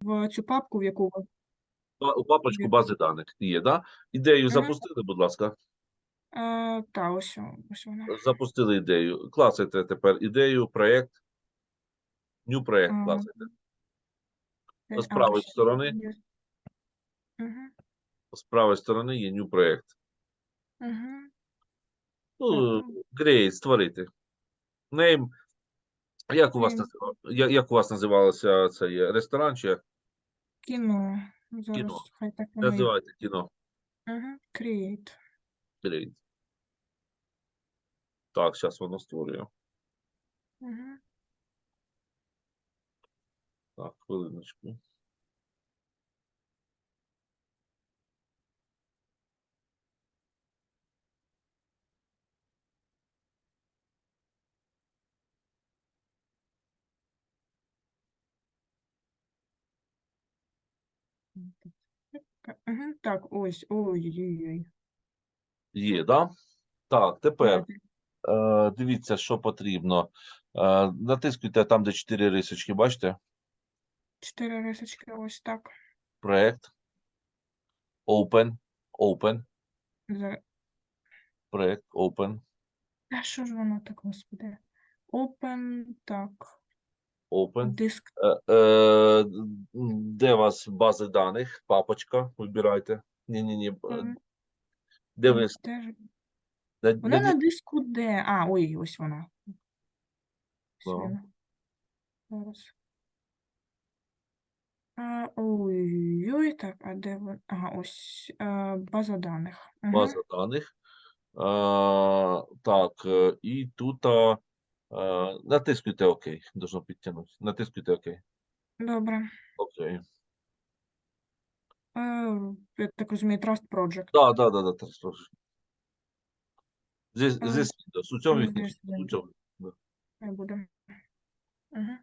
в цю папку, в яку ви. У папочку бази даних є, да? Ідею запустили, будь ласка. Е, та, ось, ось вона. Запустили ідею. Класайте тепер ідею, проєкт. New проєкт Ага. класайте. Е, З правої ось сторони. Мгм, з правої сторони є new проєкт. мгм. Ну, Так. Створити. Name. Як у вас називалося? як у вас називалося цей ресторан чи Кіно. Зараз Кіно. хай так воно кіно? Create. Create. Так, зараз воно створює. Мгм. Так, хвилиночку. Так, ось. Ой-ой-ой. Є, да? Так, тепер е, дивіться, що потрібно. Е, натискуйте там, де чотири рисочки, бачите? Чотири рисочки, ось так. Проект. Open. Open. За- Проект. Open. А що ж воно так, господи? Open, так. Open. Диск. Е, е, де у вас бази даних? Папочка. Вибирайте. Ні-ні-ні. е, Мгм. Де ви? Де Вона на- на диску де? А, ой, ось вона. Ось Да. вона. Зараз. А, ой-ой, так, а де вона? Ага, ось е, база даних. Мгм. база даних. А, так, е, і тут а, натискуйте ОК. Должно підтягнути. Натискуйте ОК. Добре. Окей. Е, я так розумію, Trust Project. Да, да, да, да, так, трошки. Здесь, здесь Windows. У цьому ну, вікні. здесь У цьому. Да. Не буде. Угу.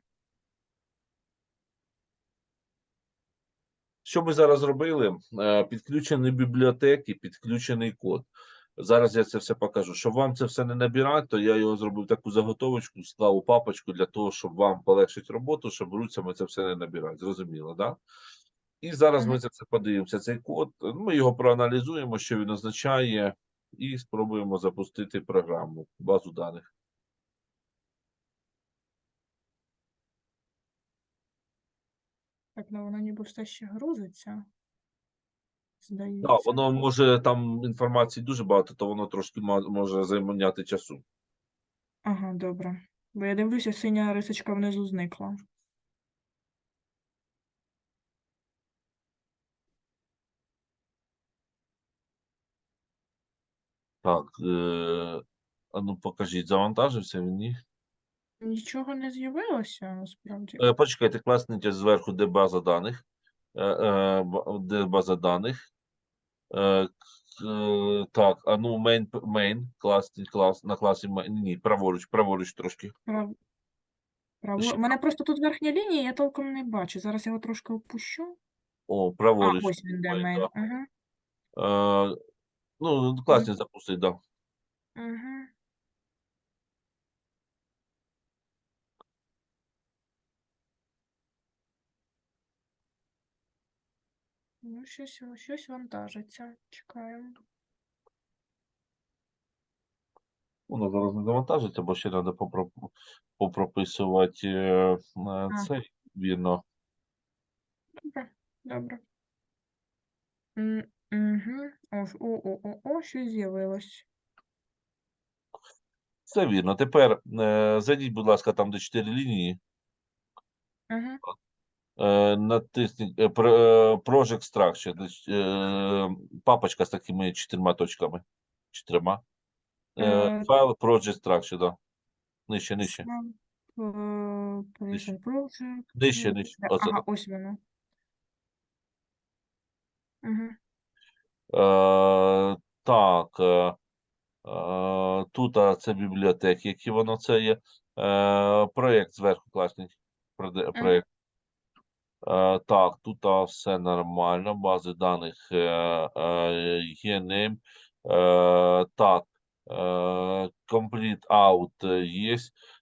Що ми зараз зробили? Е, Підключені бібліотеки, підключений код. Зараз я це все покажу. Щоб вам це все не набирати, то я його зробив таку заготовочку, склав у папочку для того, щоб вам полегшити роботу, щоб руцями це все не набирати. Зрозуміло, да? І зараз ми це все подивимося. Цей код. Ми його проаналізуємо, що він означає, і спробуємо запустити програму, базу даних. Так, ну воно ніби все ще грузиться. Так, Здається. воно може там інформації дуже багато, то воно трошки може займати часу. Ага, добре. Бо я дивлюся, синя рисочка внизу зникла. Так, е, а ну покажіть, завантажився він? Ні? Нічого не з'явилося насправді. Е, Почекайте, класніть зверху, де база даних. Е, е, Де база даних. Е, е, Так, а ну main, main клас, клас, на класі main. Ні, праворуч, праворуч трошки. Прав... Право... Ще У мене просто тут верхня лінія, я толком не бачу. Зараз я його трошки опущу. О, А, праворуч. ось він де main, мейн. да. Угу. Е, Ну, класні запустить, да. Угу. Ну, щось, щось вантажиться. Чекаємо. Воно зараз не завантажиться, бо ще треба попрописувати е, е, вірно. Добре, добре. Угу. О, о, о, о, о, щось з'явилось. Це вірно. Тепер е, зайдіть, будь ласка, там, де чотири лінії. Угу. Е, натисніть е, е, Project Structure. Папочка з такими чотирма точками. Чотирма. Файл Project Structure, да. Нижче, нижче. Нижче, нижче. е, Оце Ага, ось воно. Угу. Е, так. Е, тут а, це бібліотеки, які воно це є. Е, проєкт зверху класний. Проєкт. Е, так, тут все нормально. Бази даних е, е, є. Е, так. Complete out є.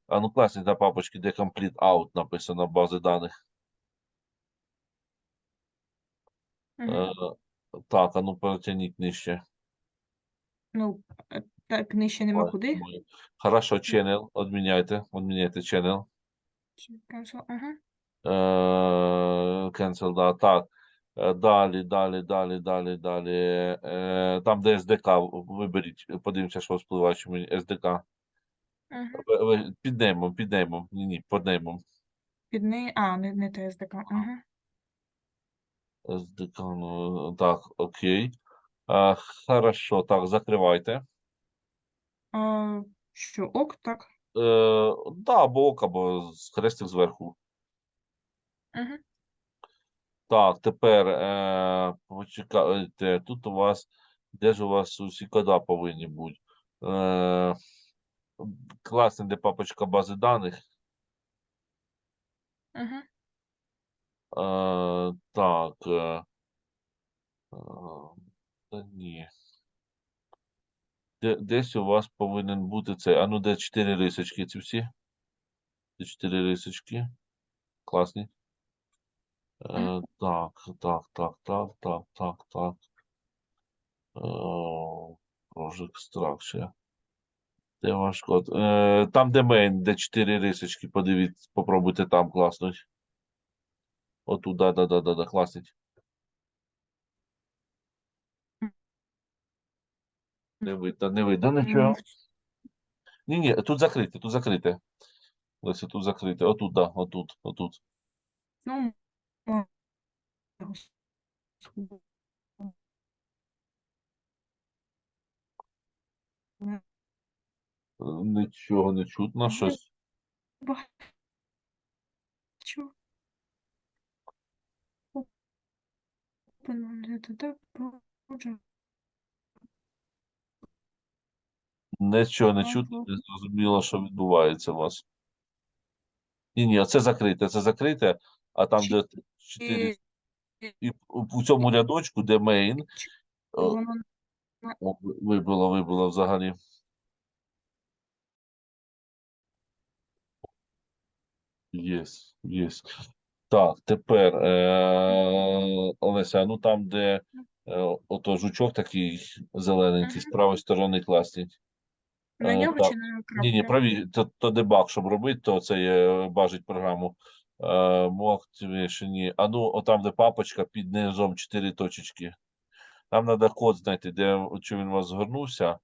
А ну класні на папочці, де complete out написано бази даних. Мгм. Так, а ну перетягніть нижче. Ну, е, так, нижче нема Ой, куди. ой. Хорошо, channel, відміняйте, відміняйте channel. Чи cancel? Ага. Е, Cancel, да, так. Е, Далі, далі, далі, далі, далі. Е, Там, де в- виберіть, подивимося, що вспливає, чи мені SDK. Ага. Ви- ви- Під неймом, під неймом. Ні, ні, під неймом. Під неї. А, не, не ТСДК. Ага. SDK, ну, так, окей. Е, Хорошо, так, закривайте. А, що, ок, так? Е, да, або ок, або хрестик зверху. Так, тепер е, почекайте, тут у вас, де ж у вас усі кода повинні бути? Е, класний, де папочка бази даних. Ага. Е, так. Е, е, та ні. Де, десь у вас повинен бути цей. А ну де чотири рисочки ці всі? Чотири рисочки. Класні. Е, так, так, так, так, так, так, так. Е, Project Structure. Де ваш код? Е, там, де main, де чотири рисочки, подивіться, попробуйте там класнуть. Отут, да, да, да, да, да, класніть. Не видно, не видно нічого. Ні, ні, тут закрите, тут закрите. Леся, тут закрите. Отут, да, отут, отут. Е, Нічого не чутно, щось. Project. Нічого не чутно, не зрозуміло, що відбувається у вас. Ні, ні, це закрите, це закрите, а там, де чотири. І в- у цьому рядочку, де main, о, Воно вибило, взагалі. Єс, єс. Так, тепер, е, Олеся, ну там, де е, ото жучок такий зелененький, з правої сторони класніть. на Е, нього чи на Ні, ні, праві, то, то дебаг, щоб робити, то це є, бажить програму. Е, More Activation, ні. А ну, отам, де папочка, під низом чотири точечки. Нам треба код знайти, де, чи він у вас згорнувся.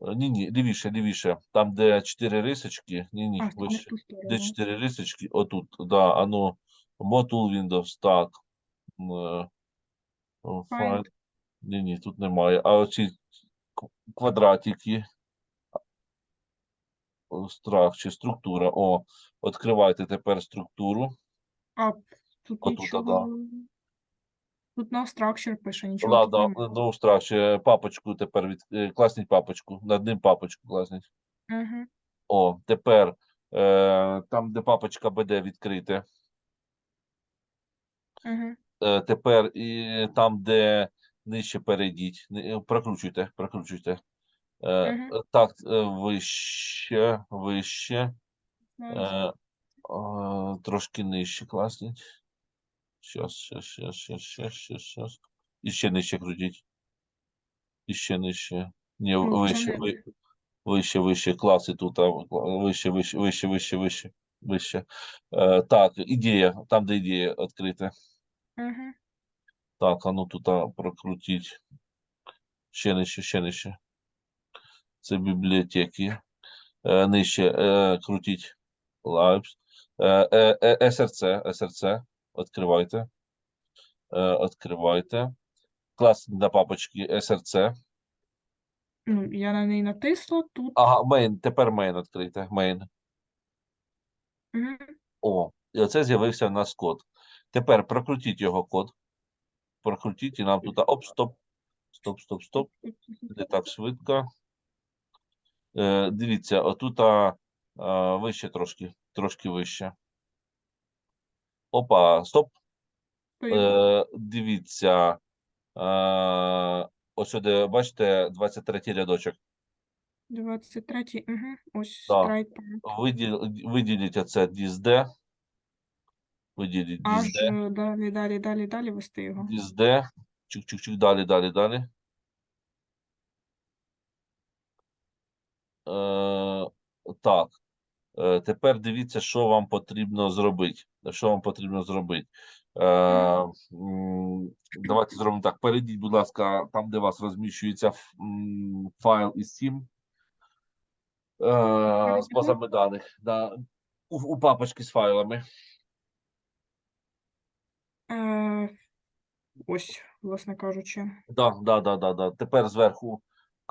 Е, Ні, ні, лівіше, лівіше. Там, де чотири рисочки. Ні, ні, А, це не в вище. Де сторону. чотири рисочки? Отут, да, а ну, Module Windows, так. Е. Файл. Ні, ні, тут немає. А оці квадратики. Страх чи структура. О, відкривайте тепер структуру. А, тут Отут, да. нічого. Тут на structure пише, нічого тут Ладно, немає. ну, страх, ще папочку тепер від... е, класніть папочку. Над ним папочку класніть. Угу. О, тепер е, там, де папочка буде відкрите. Угу. Е, тепер і там, де нижче перейдіть, Ни- е, прокручуйте, прокручуйте. Е, Так, е, вище, вище, е, трошки нижче класніть. Щас, щас, щас, щас, щас, щас, щас. І ще нижче крутіть. І ще нижче. Ні, вище, ви- вище, вище, класи тут, а, кла- вище, вище, вище, вище, вище, вище. Е, так, ідея, там, де ідея відкрита. Угу. Так, а ну тут прокрутіть. Ще нижче, ще нижче. Це бібліотеки. Е, нижче е, крутіть. Lives. Е, е, е, SRC, SRC. Відкривайте. Е, відкривайте. Клас на папочки SRC. Ну, я на неї натисла, тут. Ага, main, тепер main відкрийте. Main. Угу. О, і оце з'явився у нас код. Тепер прокрутіть його код. Прокрутіть і нам тут. Оп, стоп. Стоп, стоп, стоп. Не так швидко. Е, дивіться, отут а, а, вище трошки, трошки вище. Опа, стоп. Е, дивіться. Е, ось сюди, бачите, 23-й рядочок. 23, угу. Ось Так. страйк. Виділ, виділіть оце DSD. Виділіть Аж дізде. е, далі, далі, далі, далі вести його. Дізде. Чук-чук-чук, далі, далі, далі. Так. Е, тепер дивіться, що вам потрібно зробити. Що вам потрібно зробити. Е, давайте зробимо так. Перейдіть, будь ласка, там, де у вас розміщується файл із цим. Е, з базами даних. Да. У, у папочки з файлами. Е, ось, власне кажучи. Да, да, да, да, да. Тепер зверху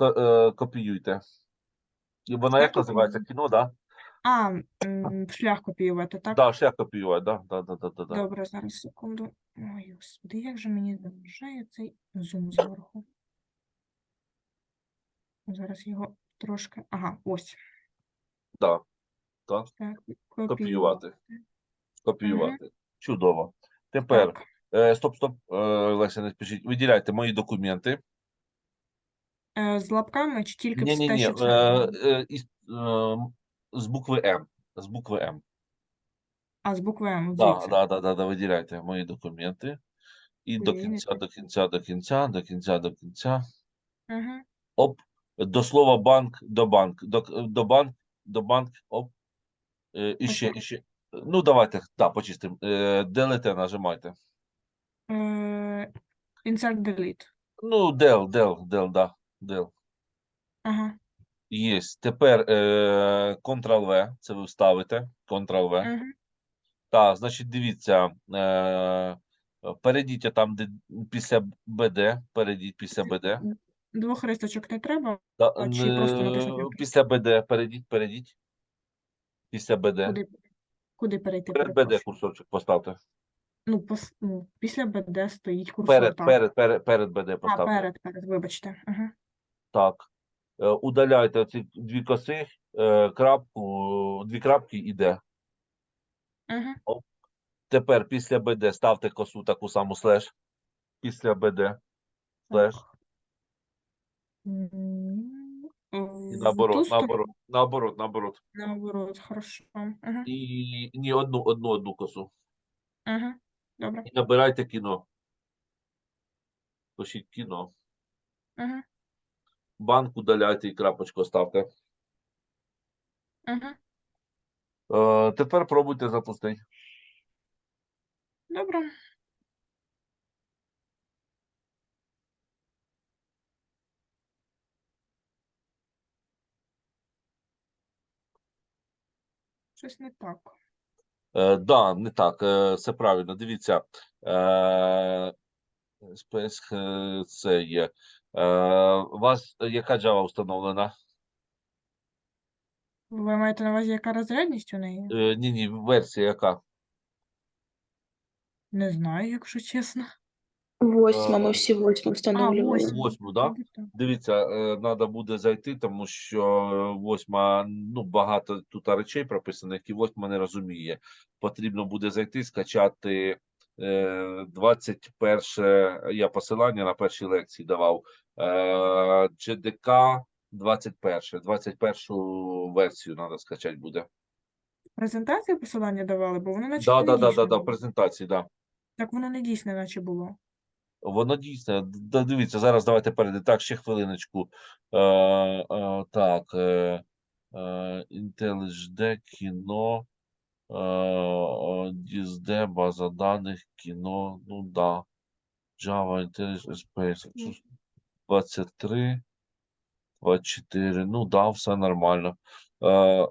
е, копіюйте. І вона як називається? копіювати? Кіно, да? А, шлях копіювати, так? Да, шлях копіювати, да, да, да, да, да, да. Добре, зараз секунду. Ой, господи, як же мені заважає цей зум зверху. Зараз його трошки. Ага, ось. Да, так. Так, Копіювати. Копіювати. Чудово. Тепер, Так, е, стоп, стоп, е, Леся, не спішіть. Виділяйте мої документи. Е, з лапками чи тільки Ні, ні, ні, е, е, із, е, з букви М. З букви М. А, з букви М, Да, звідси. да, да, да, да, виділяйте мої документи. І до кінця, до кінця, до кінця, до кінця, до кінця. Угу. Оп, до слова банк до банк, до, к- до банк, до банк, оп. Е, і ще, і ще. Ну, давайте, да, почистимо. Е, делете, нажимайте. Е, insert delete. Ну, дел, дел, дел, да, дел. Ага. Є. Тепер е, Ctrl-V, це ви вставите. Ctrl-V. Угу. Так, значить, дивіться. Е, перейдіть там, де після BD, перейдіть після BD. Двох ристочок не треба. Да, А чи просто натиснути Enter? після BD, перейдіть, перейдіть. Після BD. Куди, куди перейти? Перед перепрошую? курсорчик поставте. Ну, пос, ну, після БД стоїть курсор, Перед, перед, перед, перед А, поставте. перед, перед, вибачте. Угу. Так. Е, Удаляйте ці дві коси, е, крапку, дві крапки іде. Угу. Тепер після БД ставте косу таку саму слеш. Після БД слеш. І наоборот, наоборот, наоборот, наоборот. Наоборот, хорошо. Угу. І ні одну, одну, одну косу. Угу. Добре. І набирайте кіно. Пишіть кіно. Угу. Банк удаляйте і крапочку ставте. Угу. Е, тепер пробуйте запустити. Добре. Щось не так. Е, да, не так, е, все правильно. Дивіться. Е, це є. Е, у вас яка Java встановлена? Ви маєте на увазі, яка розрядність у неї? Е, ні, ні, версія яка? Не знаю, якщо чесно. Восьма, Е, ми всі восьму встановлювали. восьма. Восьму, да? Так. Дивіться, треба буде зайти, тому що е, восьма, ну, багато тут речей прописано, які восьма не розуміє. Потрібно буде зайти, скачати е, 21, я посилання на першій лекції давав, е, GDK 21, 21 версію треба скачати буде. Презентацію посилання давали, бо воно наче Да, не да, да, да, да, презентації, да. Так воно не дійсне, наче було. Воно дійсне. Дивіться, зараз давайте перейдемо. Так, ще хвилиночку. Е, е, так. Е, е, IntelliJ, кіно. Е, е, DSD, база даних, кіно. Ну да. Java, IntelliJ, Space. 23, 24. Ну да, все нормально. Е,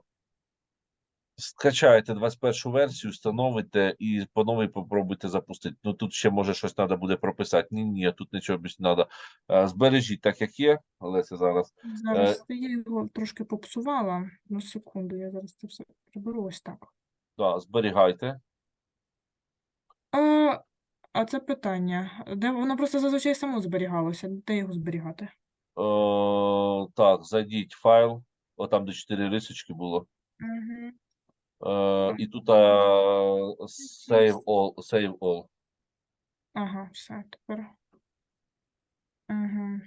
Скачаєте 21 версію, встановите і по новій попробуйте запустити. Ну тут ще може щось треба буде прописати. Ні, ні, тут нічого більше не треба. Збережіть так, як є, але це зараз. Зараз я його трошки попсувала. Ну, секунду, я зараз це все приберу ось так. Да, зберігайте. А, а це питання. Де воно просто зазвичай само зберігалося. Де його зберігати? Е, так, зайдіть в файл. Отам, де 4 рисочки було. Угу. Е, і тут е, save all, save all. Ага, все, тепер. Угу.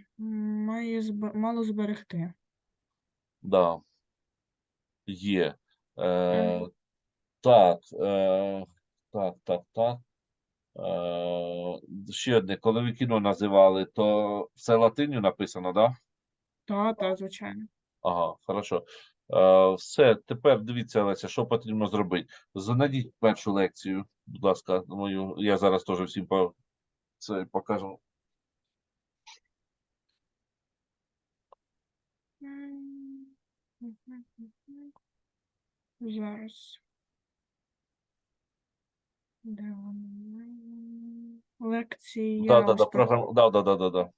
Має зб... мало зберегти. Да. Є. Е, Мгм. Так. Е, Так, так, так. Е, ще одне, коли ви кіно називали, то все латиню написано, да? Та, та, звичайно. Ага, хорошо. Е, все, тепер дивіться, Леся, що потрібно зробити. Знайдіть першу лекцію, будь ласка, мою. Я зараз теж всім по, це покажу. Зараз. Де вона? Лекція. Да, да, да, ось програм... да, да, да, да, да.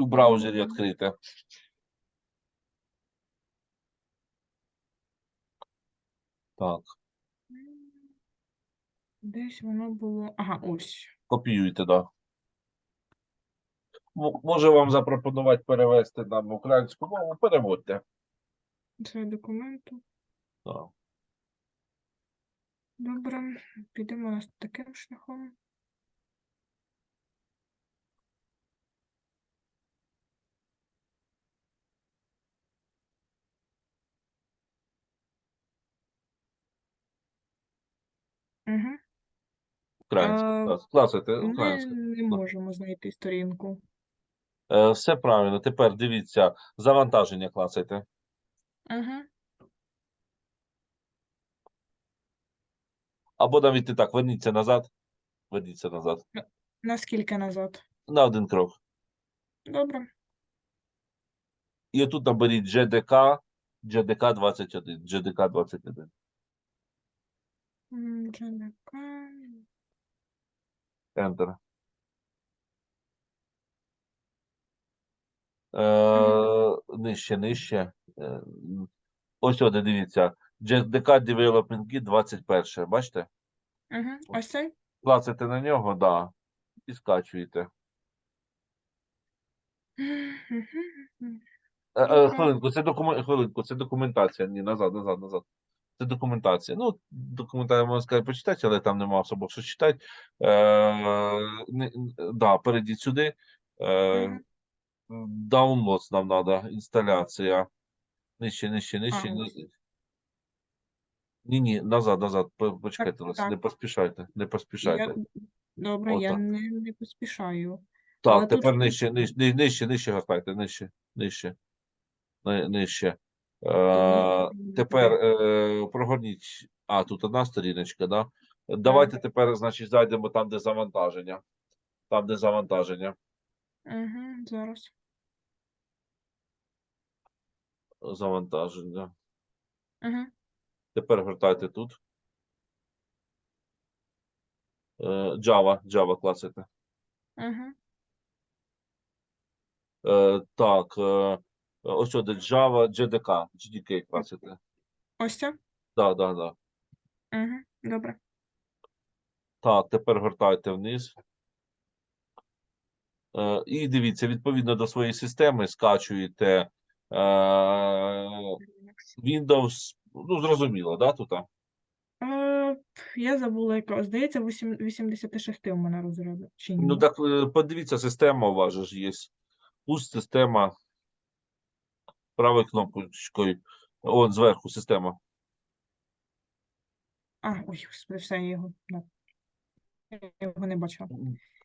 У браузері відкрите. Так, Десь воно було. Ага, ось. копіюйте, да. М- Може вам запропонувати перевести нам українську мову, переводьте. Це документу. Да. Добре, підемо нас таким шляхом. Угу. Українська. А, да. Класите Ми українська. не можемо знайти сторінку. Е, все правильно. Тепер дивіться, завантаження клацайте. Угу. Або навіть і так, верніться назад. Верніться назад. Наскільки назад? На один крок. Добре. І отут наберіть GDK, GDK 21, GDK 21. М, GDK. Enter. Е, нижче, нижче. Е, ось сюди, дивіться. GDK Development Kit 21. Бачите? Угу. Ось цей? Клацайте на нього, да, і скачуєте. Е, е, хвилинку, це докумен... хвилинку, це документація. Ні, назад, назад, назад. Це документація. Ну, документацію можна сказати, почитати, але там нема особо що читати. Е, не, да, перейдіть сюди. Е, Downloads нам треба, інсталяція. Нижче, нижче, нижче. Ні- Ні, назад, назад. по- Почекайте, Леся, так. не поспішайте, не поспішайте. Я... Добре, я Отак. не, не поспішаю. Так, але тут тепер щось- нижче, нижче, ни- нижче, нижче гортайте, нижче, нижче, ни- нижче. Е, тепер е, прогорніть. А, тут одна сторіночка, да? Давайте тепер, значить, зайдемо там, де завантаження. Там, де завантаження. Угу, зараз. Завантаження. Угу. Тепер гортайте тут. Е, Java, Java клацайте. Угу. Так, е, ось сюди Java, JDK, JDK клацайте. Ось це? Да, да. Угу. Добре. Так, тепер гортайте вниз. І дивіться, відповідно до своєї системи скачуєте Windows. Ну, зрозуміло, да, тут? Е, я забула, яка. Здається, 8, 86 у мене розряду. Чи ні? Ну, так е, подивіться, система у вас же ж є. Пусть система. Правою кнопочкою. Он зверху система. А, ой, господи, все, я його. Я його не бачила.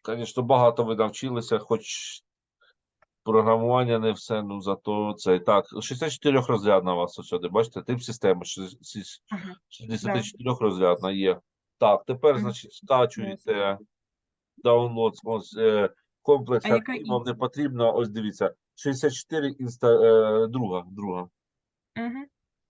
Звісно, багато ви навчилися, хоч програмування не все, ну зато це так. 64 розрядна у вас сюди, бачите, тип системи шість- шість- Ага. розрядна є. Так, тепер, значить, скачуєте download, ось, е, комплекс А вам не потрібно, ось дивіться, 64 інста, е, друга, друга. Угу.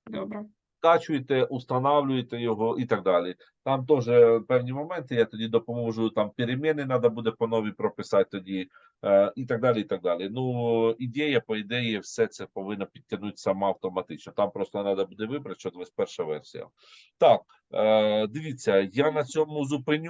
Добре. Скачуєте, устанавлюєте його і так далі. Там теж певні моменти, я тоді допоможу, там переміни треба буде по новій прописати тоді, е, і так далі. і так далі. Ну, ідея, по ідеї, все це повинно підтягнути сама автоматично. Там просто треба буде вибрати, що 21 версія. Так, е, дивіться, я на цьому зупиню.